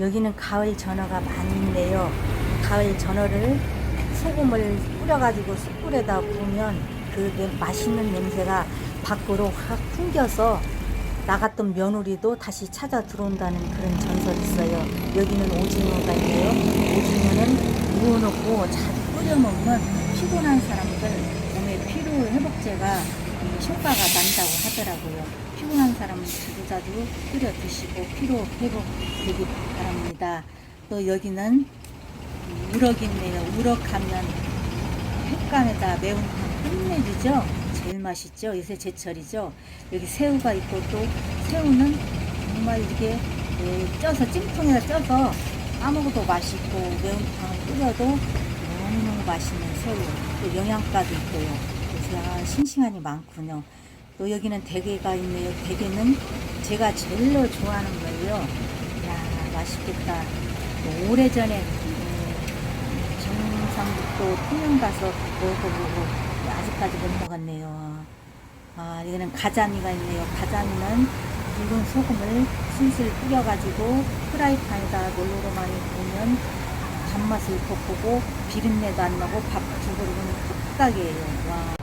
여기는 가을 전어가 있네요. 가을 전어를 소금을 뿌려가지고 숯불에다 구우면 그 냄- 맛있는 냄새가 밖으로 확 풍겨서 나갔던 며느리도 다시 찾아 들어온다는 그런 전설이 있어요. 여기는 오징어가 있네요. 오징어는 구워놓고 자주 끓여 먹으면 피곤한 사람들 몸에 피로 회복제가 이 효과가 난다고 하더라고요. 피곤한 사람은 자주자주 끓여 드시고 피로 회복 되기 바랍니다. 또 여기는 우럭이 있네요. 우럭 하면 횟감에다 매운탕 끝내주죠. 제일 맛있죠. 요새 제철이죠. 여기 새우가 있고 또 새우는 정말 이게 예, 쪄서 찜통에다 쪄서 아무것도 맛있고 매운탕을 끓여도 너무너무 맛있는 새우 또 영양가도 있고요. 그래서 싱싱하니 많군요. 또 여기는 대게가 있네요. 대게는 제가 제일 좋아하는 거예요. 야 맛있겠다. 또 오래전에 음, 경상북도 통영 가서 먹어보고 아직까지 못 먹었네요. 아, 이거는 가자미가 있네요. 가자미는 붉은 소금을 슬슬 뿌려가지고 프라이팬에다 놀로로 많이 구우면 단맛을 돋보고 비린내도 안 나고 밥 두 그릇은 뚝딱이에요. 와,